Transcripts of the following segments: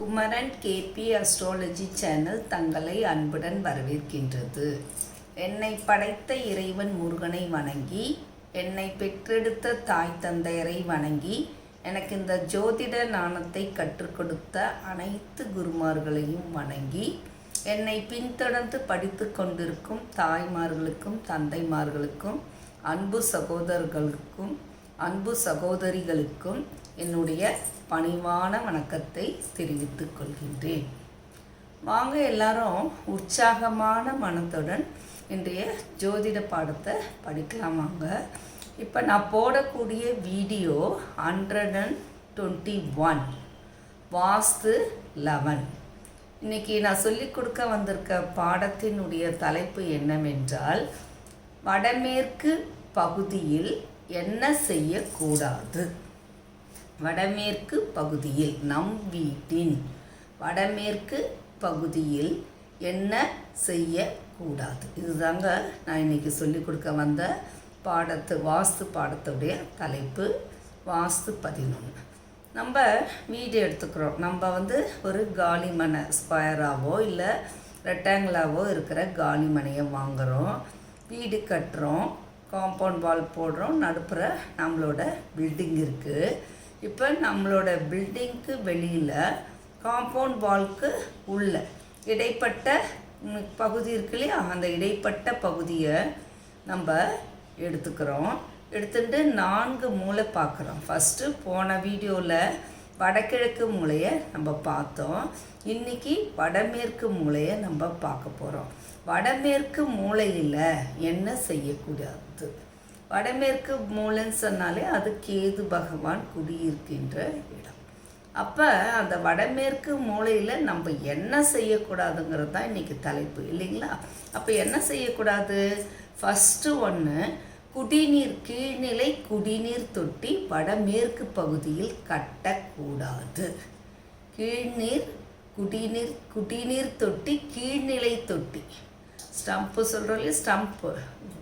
Kumaran KP astrology channel தங்களை அன்புடன் வரவேற்கின்றது. என்னை படைத்த இறைவன் முருகனை வணங்கி என்னை பெற்றெடுத்த தாய் தந்தையரை வணங்கி எனக்கு இந்த ஜோதிட நாணத்தை கற்றுக் கொடுத்த அனைத்து குருமார்களையும் வணங்கி என்னை பின்தொடர்ந்து படித்து கொண்டிருக்கும் தாய்மார்களுக்கும் தந்தைமார்களுக்கும் அன்பு சகோதரர்களுக்கும் அன்பு சகோதரிகளுக்கும் என்னுடைய பணிவான வணக்கத்தை தெரிவித்துக் கொள்கின்றேன். வாங்க எல்லாரும் உற்சாகமான மனத்துடன் இன்றைய ஜோதிட பாடத்தை படிக்கலாம் வாங்க. இப்போ நான் போடக்கூடிய video hundred and twenty one vastu eleven. இன்னைக்கு நான் சொல்லிக் கொடுக்க வந்திருக்க பாடத்தினுடைய தலைப்பு என்னவென்றால் வடமேற்கு பகுதியில் என்ன செய்யக்கூடாது? வடமேற்கு பகுதியில் நம் வீட்டின் வடமேற்கு பகுதியில் என்ன செய்யக்கூடாது? இதுதாங்க நான் இன்னைக்கு சொல்லிக் கொடுக்க வந்த பாடத்து வாஸ்து பாடத்துடைய தலைப்பு வாஸ்து பதினொன்று நம்ம வீடு எடுத்துக்கிறோம். நம்ம வந்து ஒரு காலி மனை ஸ்கொயராகவோ இல்லை ரெக்டாங்கிளாவோ இருக்கிற காலி மனையை வாங்குகிறோம் வீடு கட்டுறோம். காம்பவுண்ட் வால் போடுறோம். நடுப்புற நம்மளோட பில்டிங் இருக்குது இப்போ நம்மளோட பில்டிங்க்கு வெளியில் காம்பவுண்ட் வால்க்கு உள்ள இடைப்பட்ட பகுதி இருக்கு இல்லையா? அந்த இடைப்பட்ட பகுதியை நம்ம எடுத்துக்கிறோம். எடுத்துட்டு நான்கு மூளை பார்க்குறோம். ஃபஸ்ட்டு போன வீடியோவில் வடகிழக்கு மூலையை நம்ம பார்த்தோம். இன்னைக்கு வடமேற்கு மூலையை நம்ம பார்க்க போகிறோம் வடமேற்கு மூலையில் என்ன செய்யக்கூடாது வடமேற்கு மூலைன்னு சொன்னாலே அது கேது பகவான் குடியிருக்கின்ற இடம். அப்போ அந்த வடமேற்கு மூலையில் நம்ம என்ன செய்யக்கூடாதுங்கிறது தான் இன்றைக்கி தலைப்பு இல்லைங்களா? அப்போ என்ன செய்யக்கூடாது? ஃபஸ்ட்டு ஒன்று குடிநீர் கீழ்நிலை குடிநீர் தொட்டி வடமேற்கு பகுதியில் கட்டக்கூடாது. கீழ்நீர் குடிநீர் குடிநீர் தொட்டி கீழ்நிலை தொட்டி. ஸ்டம்ப்பு சொல்கிறோம் இல்லையா ஸ்டம்ப்பு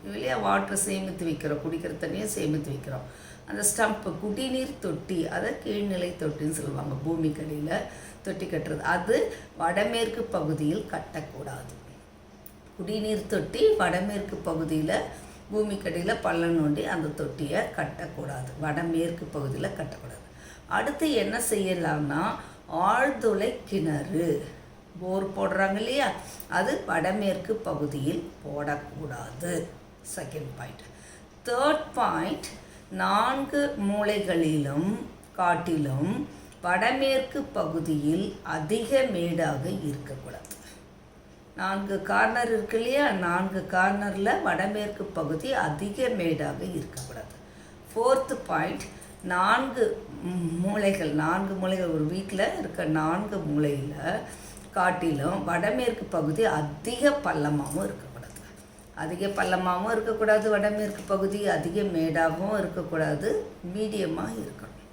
இல்லையா வாட்டர் சேமித்து வைக்கிறோம் குடிக்கிற தண்ணியை சேமித்து வைக்கிறோம். அந்த ஸ்டம்ப்பு குடிநீர் தொட்டி அதை கீழ்நிலை தொட்டின்னு சொல்லுவாங்க பூமிக்கடியில் தொட்டி கட்டுறது. அது வடமேற்கு பகுதியில் கட்டக்கூடாது. குடிநீர் தொட்டி வடமேற்கு பகுதியில் பூமிக்கடியில் பள்ளம் நோண்டி அந்த தொட்டியை கட்டக்கூடாது. வடமேற்கு பகுதியில் கட்டக்கூடாது. அடுத்து என்ன செய்யலாம்னா ஆழ்துளை கிணறு. போர் போடுறாங்க இல்லையா? அது வடமேற்கு பகுதியில் போடக்கூடாது. செகண்ட் பாயிண்ட் தேர்ட் பாயிண்ட் நான்கு மூலைகளிலும் காட்டிலும் வடமேற்கு பகுதியில் அதிக மேடாக இருக்கக்கூடாது. நான்கு கார்னர் இருக்கு இல்லையா? நான்கு கார்னரில் வடமேற்கு பகுதி அதிக மேடாக இருக்கக்கூடாது. ஃபோர்த்து பாயிண்ட் நான்கு மூளைகள் மூலைகள் நான்கு மூலைகள் ஒரு வீட்டில் இருக்க நான்கு மூலையில் காட்டிலும் வடமேற்கு பகுதி அதிக பள்ளமாகவும் இருக்கக்கூடாது. அதிக பள்ளமாகவும் இருக்கக்கூடாது வடமேற்கு பகுதி அதிக மேடாகவும் இருக்கக்கூடாது மீடியமாக இருக்கணும்.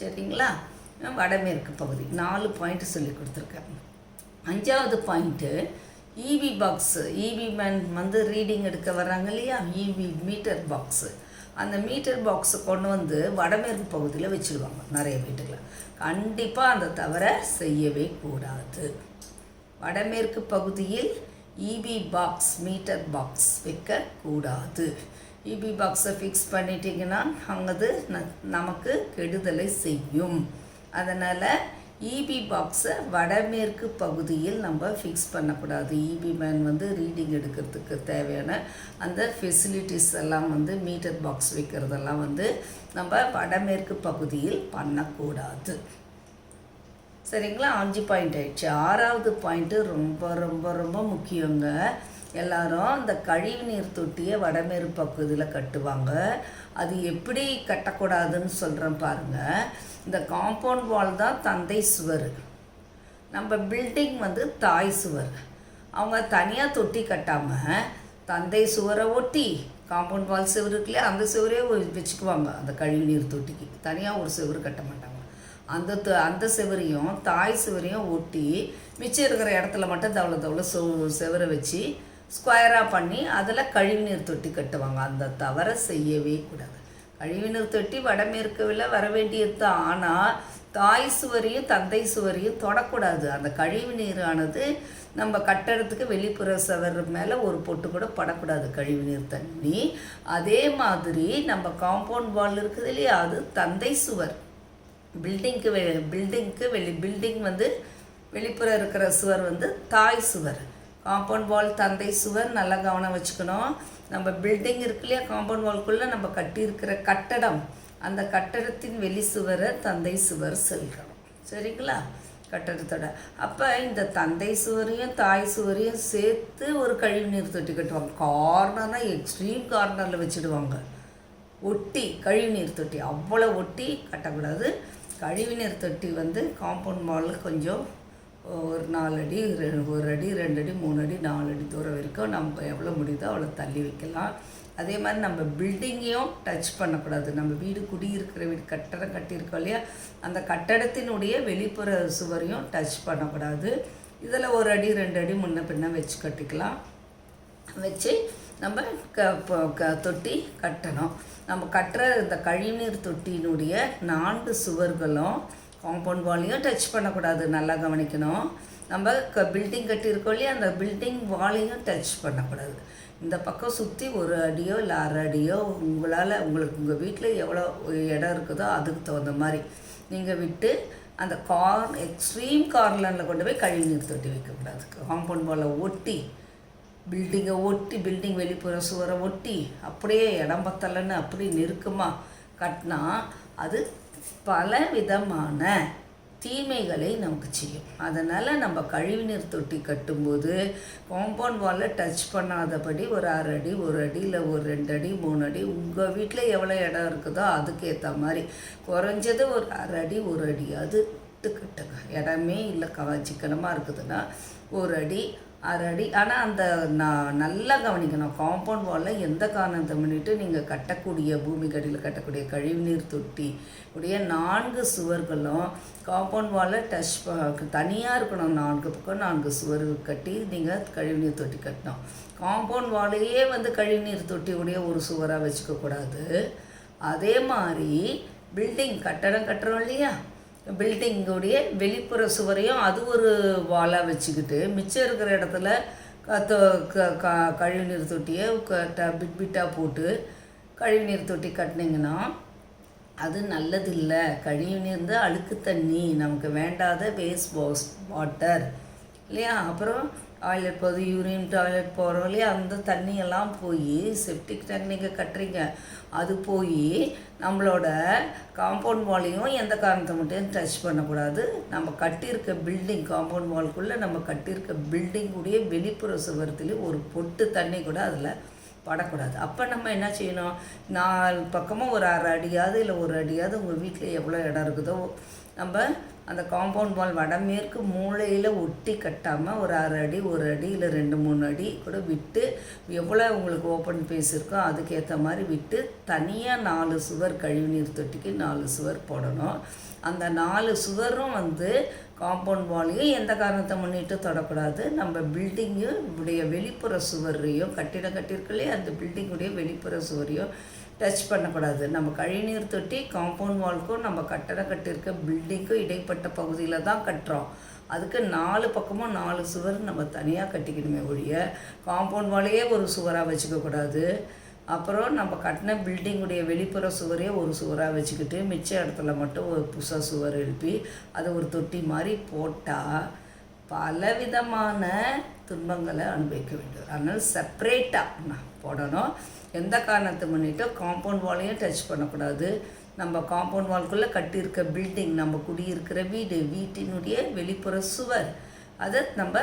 சரிங்களா? வடமேற்கு பகுதி நாலு பாயிண்ட் சொல்லி கொடுத்துருக்கேன். அஞ்சாவது point EB box EB man வந்து ரீடிங் எடுக்க வர்றாங்க இல்லையா? இவி மீட்டர் பாக்ஸு அந்த மீட்டர் பாக்ஸை கொண்டு வந்து வடமேற்கு பகுதியில் வச்சுருவாங்க நிறைய வீட்டுகளில் கண்டிப்பாக அந்த தவிர செய்யவே கூடாது. வடமேற்கு பகுதியில் இபி பாக்ஸ் மீட்டர் பாக்ஸ் வைக்கக்கூடாது. இபி பாக்ஸை ஃபிக்ஸ் பண்ணிட்டீங்கன்னா அங்கது ந- நமக்கு கெடுதலை செய்யும். அதனால் இபி பாக்ஸை வடமேற்கு பகுதியில் நம்ம ஃபிக்ஸ் பண்ணக்கூடாது. இபி மேன் வந்து ரீடிங் எடுக்கிறதுக்கு தேவையான அந்த ஃபெசிலிட்டிஸ் எல்லாம் வந்து மீட்டர் பாக்ஸ் வைக்கிறதெல்லாம் வந்து நம்ம வடமேற்கு பகுதியில் பண்ணக்கூடாது. சரிங்களா? அஞ்சு பாயிண்ட் ஆயிடுச்சு. ஆறாவது பாயிண்ட்டு ரொம்ப ரொம்ப ரொம்ப முக்கியங்க. எல்லாரும் இந்த கழிவு நீர் தொட்டியை வடமேறு பகுதியில் கட்டுவாங்க. அது எப்படி கட்டக்கூடாதுன்னு சொல்கிறேன் பாருங்கள் இந்த காம்பவுண்ட் வால் தான் தந்தை சுவர். நம்ம பில்டிங் வந்து தாய் சுவர். அவங்க தனியாக தொட்டி கட்டாமல் தந்தை சுவரை ஒட்டி காம்பவுண்ட் வால் சுவர் அந்த சுவரே வச்சுக்குவாங்க. அந்த கழிவுநீர் தொட்டிக்கு. தனியாக ஒரு சுவர் கட்ட மாட்டாங்க. அந்த த- அந்த சுவரையும் தாய் சுவரையும் ஒட்டி மிச்சம் இருக்கிற இடத்துல மட்டும் தவளை தவளை சு சுவரை வச்சு ஸ்கொயராக பண்ணி அதில் கழிவுநீர் தொட்டி கட்டுவாங்க. அந்த தவறை செய்யவே கூடாது. கழிவுநீர் தொட்டி வடமேற்குவில் வர வேண்டியது தான். ஆனால் தாய் சுவரையும் தந்தை சுவரையும் தொடக்கூடாது. அந்த கழிவு நீரானது நம்ம கட்டடத்துக்கு வெளிப்புற சுவர் மேலே ஒரு பொட்டு கூட படக்கூடாது. கழிவு நீர் தண்ணி. அதே மாதிரி நம்ம காம்பவுண்ட் வால் இருக்குது இல்லையா? அது தந்தை சுவர். பில்டிங்க்கு வெ பில்டிங்க்கு வெளி பில்டிங் வந்து வெளிப்புற இருக்கிற சுவர் வந்து தாய் சுவர். காம்பவுண்ட் வால் தந்தை சுவர் நல்லா கவனம் வச்சுக்கணும். நம்ம பில்டிங் இருக்கு இல்லையா காம்பவுண்ட் வால்குள்ளே நம்ம கட்டியிருக்கிற கட்டடம். அந்த கட்டடத்தின் வெளி சுவரை தந்தை சுவர் சொல்கிறோம் சரிங்களா? கட்டடத்தோட. அப்போ இந்த தந்தை சுவரையும் தாய் சுவரையும் சேர்த்து ஒரு கழிவுநீர் தொட்டி கட்டுவாங்க. கார்னர்னால் எக்ஸ்ட்ரீம் கார்னரில் வச்சுடுவாங்க. ஒட்டி கழிவுநீர் தொட்டி. அவ்வளோ ஒட்டி கட்டக்கூடாது. கழிவுநீர் தொட்டி வந்து காம்பவுண்ட் மாலில் கொஞ்சம் ஒரு நாலு அடி ரெ- ஒரு அடி ரெண்டு அடி மூணு அடி நாலு அடி தூரம் வரைக்கும் நம்ம எவ்வளோ முடியுதோ அவ்வளோ தள்ளி வைக்கலாம். அதே மாதிரி நம்ம பில்டிங்கையும் டச் பண்ணக்கூடாது. நம்ம வீடு குடியிருக்கிற வீடு கட்டடம் கட்டியிருக்கோம் இல்லையா? அந்த கட்டடத்தினுடைய வெளிப்புற சுவரையும் டச் பண்ணக்கூடாது. இதில் ஒரு அடி ரெண்டு அடி முன்ன பின்ன வச்சு கட்டிக்கலாம். வச்சு நம்ம க க தொட்டி கட்டணும். நம்ம கட்டுற இந்த கழிவுநீர் தொட்டியினுடைய நான்கு சுவர்களும் காம்பவுண்ட் வாலையும் டச் பண்ணக்கூடாது. நல்லா கவனிக்கணும். நம்ம க பில்டிங் கட்டியிருக்கோம் இல்லையா? அந்த பில்டிங் வாலையும் டச் பண்ணக்கூடாது. இந்த பக்கம் சுற்றி ஒரு அடியோ இல்லை அரை அடியோ உங்களால் உங்களுக்கு உங்கள் வீட்டில் எவ்வளோ இடம் இருக்குதோ அதுக்கு தகுந்த மாதிரி நீங்கள் விட்டு அந்த கார் எக்ஸ்ட்ரீம் கார்னரில் கொண்டு போய் கழிவுநீர் தொட்டி வைக்கக்கூடாது. காம்பவுண்ட் வாலை ஒட்டி பில்டிங்கை ஒட்டி பில்டிங் வெளிப்புற சுவரை ஒட்டி அப்படியே இடம் பத்தலைன்னு அப்படி நெருக்கமாக கட்டினா அது பல விதமான தீமைகளை நமக்கு செய்யும். அதனால் நம்ம கழிவுநீர் தொட்டி கட்டும்போது காம்பவுண்ட் வாலை டச் பண்ணாதபடி ஒரு அரை அடி ஒரு அடி இல்லை ஒரு ரெண்டு அடி மூணு அடி உங்கள் வீட்டில் எவ்வளோ இடம் இருக்குதோ அதுக்கேற்ற மாதிரி குறைஞ்சது ஒரு அரை அடி ஒரு அடி அது கட்டுங்க இடமே இல்லை. கவ சிக்கனமாக இருக்குதுன்னா ஒரு அடி அரை அடி ஆனால் அந்த நான் நல்லா கவனிக்கணும். காம்பவுண்ட் வாலில் எந்த காரணத்தை முன்னிட்டு நீங்கள் கட்டக்கூடிய பூமிக்கு அடியில் கட்டக்கூடிய கழிவுநீர் தொட்டி உடைய நான்கு சுவர்களும் காம்பவுண்ட் வாலில் டச் தனியாக இருக்கணும். நான்கு பக்கம் நான்கு சுவர் கட்டி நீங்கள் கழிவுநீர் தொட்டி கட்டணும். காம்பவுண்ட் வாலையே வந்து கழிவுநீர் தொட்டியுடைய ஒரு சுவராக வச்சுக்கக்கூடாது. அதே மாதிரி பில்டிங் கட்டடம் கட்டுறோம் இல்லையா? பில்டிங்குடைய வெளிப்புற சுவரையும் அது ஒரு வாலாக வச்சுக்கிட்டு மிச்சம் இருக்கிற இடத்துல க- தொ- க- க- கழிவுநீர் தொட்டியை க- ட- பிட் பிட்டாக போட்டு கழிவுநீர் தொட்டி கட்டினீங்கன்னா அது நல்லதில்லை. கழிவுநீர் தான் அழுக்கு தண்ணி. நமக்கு வேண்டாத வேஸ்ட் வாஸ் வாட்டர் இல்லையா? அப்புறம் டாய்லெட் போகுது யூரின் டாய்லெட் போகிறோம் இல்லையா? அந்த தண்ணியெல்லாம் போய் செப்டிக் டேங்க் நீங்கள் கட்டுறீங்க. அது போய் நம்மளோட காம்பவுண்ட் வாலையும் எந்த காரணத்தை மட்டும் டச் பண்ணக்கூடாது. நம்ம கட்டியிருக்க பில்டிங் காம்பவுண்ட் வால்குள்ளே நம்ம கட்டியிருக்க பில்டிங்குடைய வெளிப்புற சுவரத்துலேயும் ஒரு பொட்டு தண்ணி கூட அதில் படக்கூடாது. அப்போ நம்ம என்ன செய்யணும்? நாலு பக்கமும் ஒரு அரை அடியாவது இல்லை ஒரு அடியாவது உங்கள் வீட்டில் எவ்வளோ இடம் இருக்குதோ நம்ம அந்த காம்பவுண்ட் வால் வடமேற்கு மூலையில் ஒட்டி கட்டாமல் ஒரு அரை அடி ஒரு அடி இல்லை ரெண்டு மூணு அடி கூட விட்டு எவ்வளோ உங்களுக்கு ஓப்பன் பேஸ் இருக்கோ அதுக்கேற்ற மாதிரி விட்டு தனியாக நாலு சுவர் கழிவுநீர் தொட்டிக்கு நாலு சுவர் போடணும். அந்த நாலு சுவரும் வந்து காம்பவுண்ட் வாலையும் எந்த காரணத்தை முன்னிட்டு தொடக்கூடாது? நம்ம பில்டிங்கு உடைய வெளிப்புற சுவரையும் கட்டிடம் கட்டியிருக்கலையே அந்த பில்டிங்குடைய வெளிப்புற சுவரையும் டச் பண்ணக்கூடாது. நம்ம கழிவுநீர் தொட்டி காம்பவுண்ட் வால்க்கும் நம்ம கட்டடம் கட்டியிருக்க பில்டிங்க்கும் இடைப்பட்ட பகுதியில் தான் கட்டுறோம். அதுக்கு நாலு பக்கமும் நாலு சுவர் நம்ம தனியாக கட்டிக்கணுமே ஒழிய காம்பவுண்ட் வாலையே ஒரு சுவராக வச்சுக்கக்கூடாது அப்புறம் நம்ம கட்டின பில்டிங்குடைய வெளிப்புற சுவரே ஒரு சுவராக வச்சுக்கிட்டு மிச்ச இடத்துல மட்டும் ஒரு புதுசாக சுவர் எழுப்பி அதை ஒரு தொட்டி மாதிரி போட்டால் பலவிதமான துன்பங்களை அனுபவிக்க வேண்டும். அதனால் செப்பரேட்டாக போடணும். எந்த காரணத்தை முன்னிட்டு காம்பவுண்ட் வாலையும் டச் பண்ணக்கூடாது. நம்ம காம்பவுண்ட் வால்குள்ளே கட்டியிருக்க பில்டிங் நம்ம குடியிருக்கிற வீடு வீட்டினுடைய வெளிப்புற சுவர் அதை நம்ம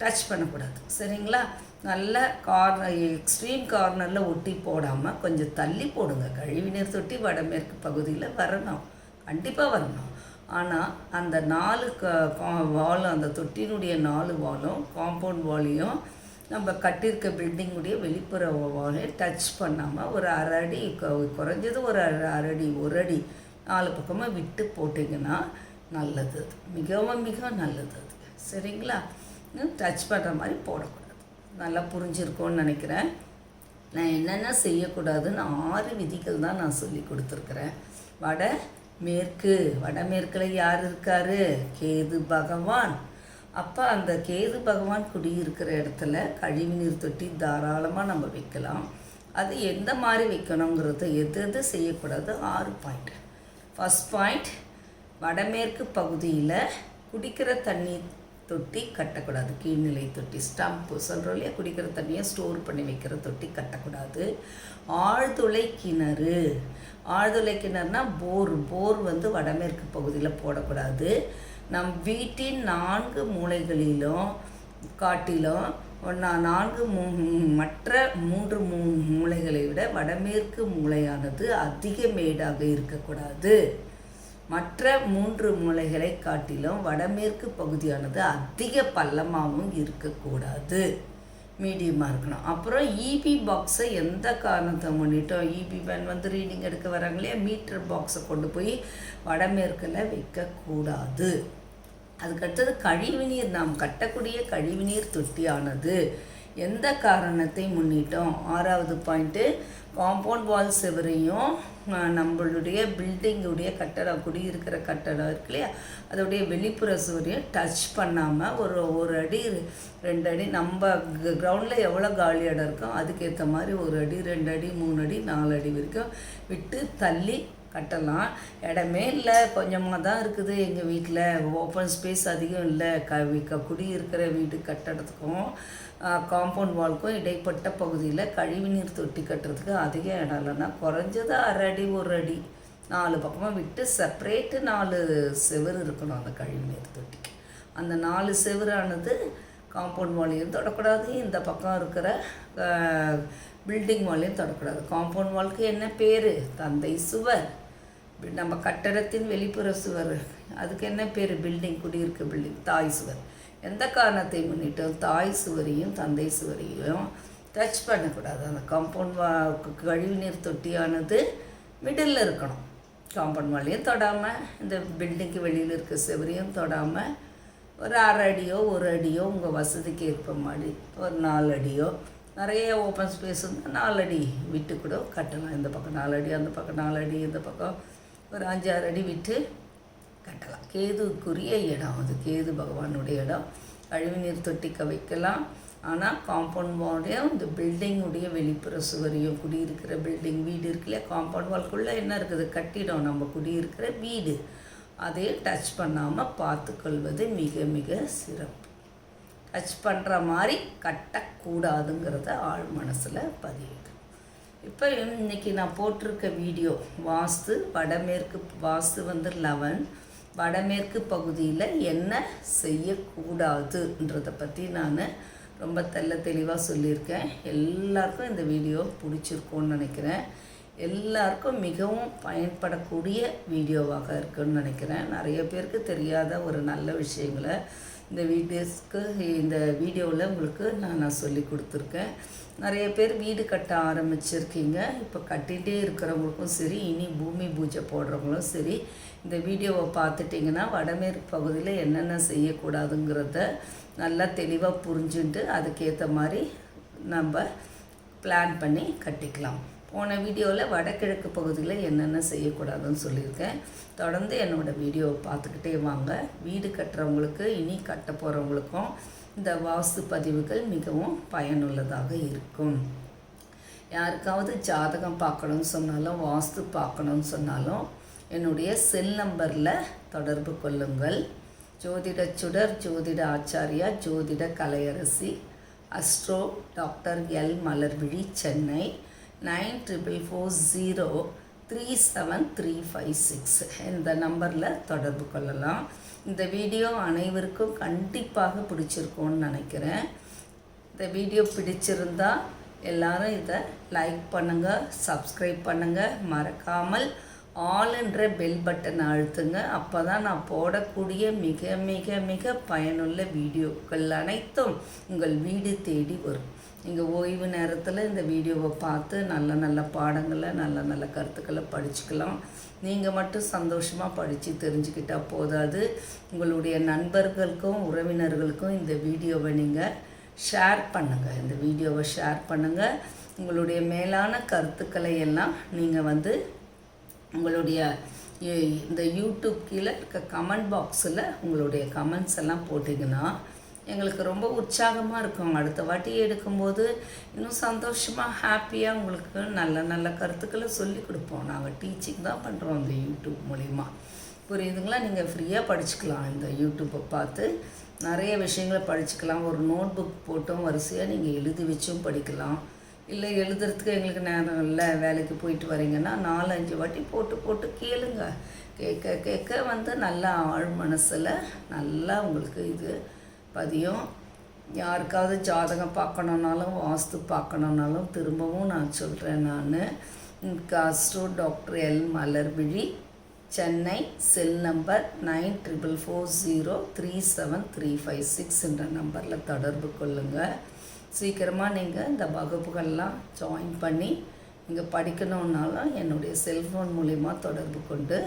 டச் பண்ணக்கூடாது. சரிங்களா? நல்ல கார்னர் எக்ஸ்ட்ரீம் கார்னரில் ஒட்டி போடாமல் கொஞ்சம் தள்ளி போடுங்க. கழிவுநீர் தொட்டி வடமேற்கு பகுதியில் வரணும். கண்டிப்பாக வரணும். ஆனால் அந்த நாலு க வாலும் அந்த தொட்டியினுடைய நாலு வாலும் காம்பவுண்ட் வாலையும் நம்ம கட்டியிருக்க பில்டிங்குடைய வெளிப்புற வாலையும் டச் பண்ணாமல் ஒரு அரை அடி குறைஞ்சது ஒரு அரை அரை அடி ஒரு அடி நாலு பக்கமாக விட்டு போட்டிங்கன்னா நல்லது அது. மிகவும் மிக நல்லது அது. சரிங்களா? டச் பண்ணுற மாதிரி போடக்கூடாது. நல்லா புரிஞ்சிருக்கோன்னு நினைக்கிறேன். நான் என்னென்ன செய்யக்கூடாதுன்னு ஆறு விதிகள் தான் நான் சொல்லி கொடுத்துருக்குறேன். வட மேற்கு. வடமேற்கில் யார் இருக்காரு? கேது பகவான். அப்போ அந்த கேது பகவான் குடியிருக்கிற இடத்துல கழிவுநீர் தொட்டி தாராளமாக நம்ம வைக்கலாம். அது எந்த மாதிரி வைக்கணுங்கிறது எது எது செய்யக்கூடாது ஆறு பாயிண்ட் ஃபஸ்ட் பாயிண்ட் வடமேற்கு பகுதியில் குடிக்கிற தண்ணி தொட்டி கட்டக்கூடாது. கீழ்நிலை தொட்டி ஸ்டம்ப்பு சொல்கிறோம் இல்லையா? குடிக்கிற தண்ணியை ஸ்டோர் பண்ணி வைக்கிற தொட்டி கட்டக்கூடாது. ஆழ்துளை கிணறு. ஆழ்துளை கிணறுனா போர் போர் வந்து வடமேற்கு பகுதியில் போடக்கூடாது. நம் வீட்டின் நான்கு மூலைகளிலும் காட்டிலும் ஒன்றா நான்கு மூ மற்ற மூன்று மூ மூலைகளை விட வடமேற்கு மூலையானது அதிக மேடாக இருக்கக்கூடாது. மற்ற மூன்று மூலைகளை காட்டிலும் வடமேற்கு பகுதியானது அதிக பள்ளமாகவும் இருக்கக்கூடாது. மீடியமாக இருக்கணும். அப்புறம் இபி பாக்ஸை எந்த காரணத்தை முன்னிட்டோம்? இபி வேன் வந்து ரீடிங் எடுக்க வராங்க இல்லையா? மீட்டர் பாக்ஸை கொண்டு போய் வடமேற்கில் வைக்கக்கூடாது. அதுக்கடுத்தது கழிவுநீர். நாம் கட்டக்கூடிய கழிவுநீர் தொட்டியானது. எந்த காரணத்தை முன்னிட்டோம்? ஆறாவது பாயிண்ட்டு காம்பவுண்ட் வால் செவரையும் நம்மளுடைய பில்டிங்குடைய கட்டடம் குடியிருக்கிற கட்டடம் இருக்கு இல்லையா? அதோடைய வெளிப்புற சுவரையும் டச் பண்ணாமல் ஒரு ஒரு அடி ரெண்டு அடி நம்ம கிரவுண்டில் எவ்வளோ காலி இடம் இருக்கோ அதுக்கேற்ற மாதிரி ஒரு அடி ரெண்டு அடி மூணு அடி நாலு அடி வரைக்கும் விட்டு தள்ளி கட்டலாம். இடமே இல்லை. கொஞ்சமாக தான் இருக்குது எங்கள் வீட்டில் ஓப்பன் ஸ்பேஸ் அதிகம் இல்லை. க குடி இருக்கிற வீடு கட்டடத்துக்கும் காம்பவுண்ட் வால்க்கும் இடைப்பட்ட பகுதியில் கழிவுநீர் தொட்டி கட்டுறதுக்கு அதிக இடம் இல்லைன்னா குறைஞ்சது அரை அடி ஒரு அடி. நாலு பக்கமாக விட்டு செப்பரேட்டு நாலு செவர் இருக்கணும் அந்த கழிவுநீர் தொட்டிக்கு. அந்த நாலு செவரானது காம்பவுண்ட் வாலையும் தொடக்கூடாது. இந்த பக்கம் இருக்கிற பில்டிங் வாலையும் தொடக்கூடாது. காம்பவுண்ட் வால்க்கு என்ன பேர்? தந்தை சுவர். நம்ம கட்டடத்தின் வெளிப்புற சுவர் அதுக்கு என்ன பேர்? பில்டிங் குடியிருக்க பில்டிங் தாய் சுவர். எந்த காரணத்தை முன்னிட்டும்? தாய் சுவரையும் தந்தை சுவரையும் டச் பண்ணக்கூடாது. அந்த காம்பவுண்ட் வா கழிவுநீர் தொட்டியானது மிடில் இருக்கணும். காம்பவுண்ட் வாலையும் தொடாமல் இந்த பில்டிங்க்கு வெளியில் இருக்க சுவரையும் தொடாமல் ஒரு அரை அடியோ ஒரு அடியோ உங்கள் வசதிக்கு ஏற்ப மாதிரி ஒரு நாலு அடியோ நிறைய ஓப்பன் ஸ்பேஸ் இருந்தால் நாலு அடி விட்டு கூட கட்டலாம். இந்த பக்கம் நாலு அடி அந்த பக்கம் நாலு அடி இந்த பக்கம் ஒரு அஞ்சாறு அடி விட்டு கட்டலாம். கேதுக்குரிய இடம் அது. கேது பகவானுடைய இடம். கழிவுநீர் தொட்டிக்க வைக்கலாம். ஆனால் காம்பவுண்ட் வாலையும் இந்த பில்டிங்குடைய வெளிப்புற சுவரையும் குடியிருக்கிற பில்டிங் வீடு இருக்குல்ல காம்பவுண்ட் வால்குள்ளே என்ன இருக்குது? கட்டிடம். நம்ம குடியிருக்கிற வீடு. அதையும் டச் பண்ணாமல் பார்த்துக்கொள்வது மிக மிக சிறப்பு. டச் பண்ணுற மாதிரி கட்டக்கூடாதுங்கிறத ஆள் மனசில் பதிவு இப்போ இன்னைக்கு நான் போட்டிருக்க வீடியோ வாஸ்து வடமேற்கு வாஸ்து வந்து லெவன். வடமேற்கு பகுதியில் என்ன செய்யக்கூடாதுன்றதை பற்றி நான் ரொம்ப தெல்ல தெளிவாக சொல்லியிருக்கேன். எல்லாருக்கும் இந்த வீடியோ பிடிச்சிருக்கோன்னு நினைக்கிறேன். எல்லாருக்கும் மிகவும் பயன்படக்கூடிய வீடியோவாக இருக்குன்னு நினைக்கிறேன். நிறைய பேருக்கு தெரியாத ஒரு நல்ல விஷயங்களை இந்த வீடியோஸ்க்கு இந்த வீடியோவில் உங்களுக்கு நான் நான் சொல்லி கொடுத்துருக்கேன். நிறைய பேர் வீடு கட்ட ஆரம்பிச்சிருக்கீங்க. இப்போ கட்டிகிட்டே இருக்கிறவங்களுக்கும் சரி இனி பூமி பூஜை போடுறவங்களும் சரி இந்த வீடியோவை பார்த்துட்டிங்கன்னா வடமேற்கு பகுதியில் என்னென்ன செய்யக்கூடாதுங்கிறத நல்லா தெளிவாக புரிஞ்சுட்டு அதுக்கேற்ற மாதிரி நம்ம பிளான் பண்ணி கட்டிக்கலாம். போன வீடியோவில் வடகிழக்கு பகுதியில் என்னென்ன செய்யக்கூடாதுன்னு சொல்லியிருக்கேன். தொடர்ந்து என்னோடய வீடியோவை பார்த்துக்கிட்டே வாங்க. வீடு கட்டுறவங்களுக்கு இனி கட்ட போகிறவங்களுக்கும் இந்த வாஸ்து பதிவுகள் மிகவும் பயனுள்ளதாக இருக்கும். யாருக்காவது ஜாதகம் பார்க்கணும்னு சொன்னாலும் வாஸ்து பார்க்கணும்னு சொன்னாலும் என்னுடைய செல் நம்பரில் தொடர்பு கொள்ளுங்கள். ஜோதிட சுடர் ஜோதிட ஆச்சாரியா ஜோதிட Kalaiyarasi astro doctor L Malarvizhi Chennai nine triple four zero three seven three five six இந்த நம்பரில் தொடர்பு கொள்ளலாம். இந்த வீடியோ அனைவருக்கும் கண்டிப்பாக பிடிச்சிருக்கும்னு நினைக்கிறேன். இந்த வீடியோ பிடிச்சிருந்தா எல்லாரும் இதை லைக் பண்ணுங்கள் சப்ஸ்கிரைப் பண்ணுங்கள் மறக்காமல் ஆல் என்ற பெல் பட்டனை அழுத்துங்க. அப்போ தான் நான் போடக்கூடிய மிக மிக மிக பயனுள்ள வீடியோக்கள் அனைத்தும் உங்கள் வீடு தேடி வரும். நீங்கள் ஓய்வு நேரத்தில் இந்த வீடியோவை பார்த்து நல்ல நல்ல பாடங்களை நல்ல நல்ல கருத்துக்களை படிச்சுக்கலாம். நீங்கள் மட்டும் சந்தோஷமாக படித்து தெரிஞ்சுக்கிட்டால் போதாது. உங்களுடைய நண்பர்களுக்கும் உறவினர்களுக்கும் இந்த வீடியோவை நீங்கள் ஷேர் பண்ணுங்கள் இந்த வீடியோவை ஷேர் பண்ணுங்கள் உங்களுடைய மேலான கருத்துக்களை எல்லாம் நீங்கள் வந்து உங்களுடைய இந்த யூடியூப் கீழே இருக்க கமெண்ட் பாக்ஸில் உங்களுடைய கமெண்ட்ஸ் எல்லாம் போட்டிங்கன்னா எங்களுக்கு ரொம்ப உற்சாகமாக இருக்கும். அடுத்த வாட்டி எடுக்கும்போது இன்னும் சந்தோஷமாக ஹாப்பியாக உங்களுக்கு நல்ல நல்ல கருத்துக்களை சொல்லி கொடுப்போம். நாங்கள் டீச்சிங் தான் பண்ணுறோம் இந்த யூடியூப் மூலிமா புரியுதுங்களா? நீங்கள் ஃப்ரீயாக படிச்சுக்கலாம் இந்த யூடியூப்பை பார்த்து. நிறைய விஷயங்களை படிச்சுக்கலாம். ஒரு நோட் புக் போட்டும் வரிசையாக நீங்கள் எழுதி வச்சும் படிக்கலாம். இல்லை எழுதுறதுக்கு எங்களுக்கு நேரம் இல்லை. வேலைக்கு போயிட்டு வரீங்கன்னா நாலு அஞ்சு வாட்டி போட்டு போட்டு கேளுங்க. கேட்க கேட்க வந்து நல்லா ஆழ் மனசில் நல்லா உங்களுக்கு இது பதியம். யாருக்காவது ஜாதகம் பார்க்கணுன்னாலும் வாஸ்து பார்க்கணுன்னாலும் திரும்பவும் நான் சொல்கிறேன் நான். Astro doctor L Malarvizhi Chennai cell number nine triple four zero three seven three five six என்ற நம்பரில் தொடர்பு கொள்ளுங்கள் சீக்கிரமாக நீங்கள் இந்த வகுப்புகள்லாம் ஜாயின் பண்ணி நீங்கள் படிக்கணுன்னாலும் என்னுடைய செல்ஃபோன் மூலிமா தொடர்பு கொண்டு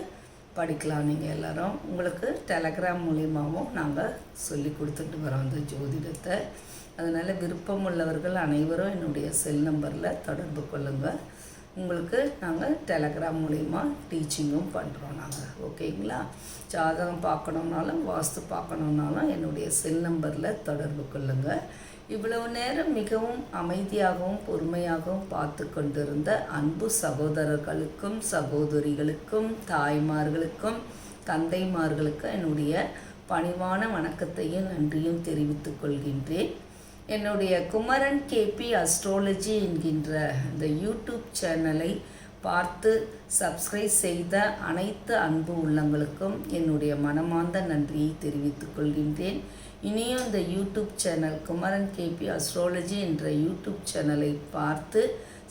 படிக்கலாம் நீங்கள் எல்லாரும். உங்களுக்கு டெலகிராம் மூலியமாகவும் நாங்கள் சொல்லி கொடுத்துட்டு வரோம் அந்த ஜோதிடத்தை. அதனால் விருப்பம் உள்ளவர்கள் அனைவரும் என்னுடைய செல் நம்பரில் தொடர்பு கொள்ளுங்கள் உங்களுக்கு நாங்கள் டெலகிராம் மூலிமா டீச்சிங்கும் பண்ணுறோம் நாங்கள் ஓகேங்களா ஜாதகம் பார்க்கணுன்னாலும் வாஸ்து பார்க்கணுன்னாலும் என்னுடைய செல் நம்பரில் தொடர்பு கொள்ளுங்கள் இவ்வளவு நேரம் மிகவும் அமைதியாகவும் பொறுமையாகவும் பார்த்து கொண்டிருந்த அன்பு சகோதரர்களுக்கும் சகோதரிகளுக்கும் தாய்மார்களுக்கும் தந்தைமார்களுக்கும் என்னுடைய பணிவான வணக்கத்தையும் நன்றியும் தெரிவித்துக் கொள்கின்றேன். என்னுடைய குமரன் கேபி அஸ்ட்ராலஜி என்கின்ற இந்த யூடியூப் சேனலை பார்த்து சப்ஸ்கிரைப் செய்த அனைத்து அன்பு உள்ளங்களுக்கும் என்னுடைய மனமார்ந்த நன்றியை தெரிவித்துக் கொள்கின்றேன். இனியும் இந்த YouTube channel Kumaran KP astrology என்ற யூடியூப் சேனலை பார்த்து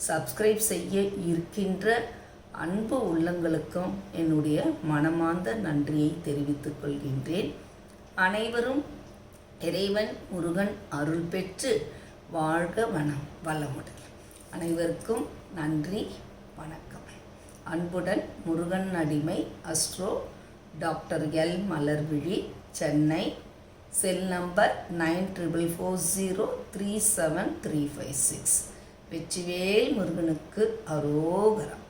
சப்ஸ்கிரைப் செய்ய இருக்கின்ற அன்பு உள்ளங்களுக்கும் என்னுடைய மனமார்ந்த நன்றியை தெரிவித்துக் கொள்கின்றேன். அனைவரும் இறைவன் முருகன் அருள் பெற்று வாழ்க வனம் வளமுடன். அனைவருக்கும் நன்றி வணக்கம். அன்புடன் முருகன் அடிமை astro doctor L Malarvizhi Chennai. Cell number nine triple four zero three seven three five six. Vetrivel முருகனுக்கு அரோகரம்.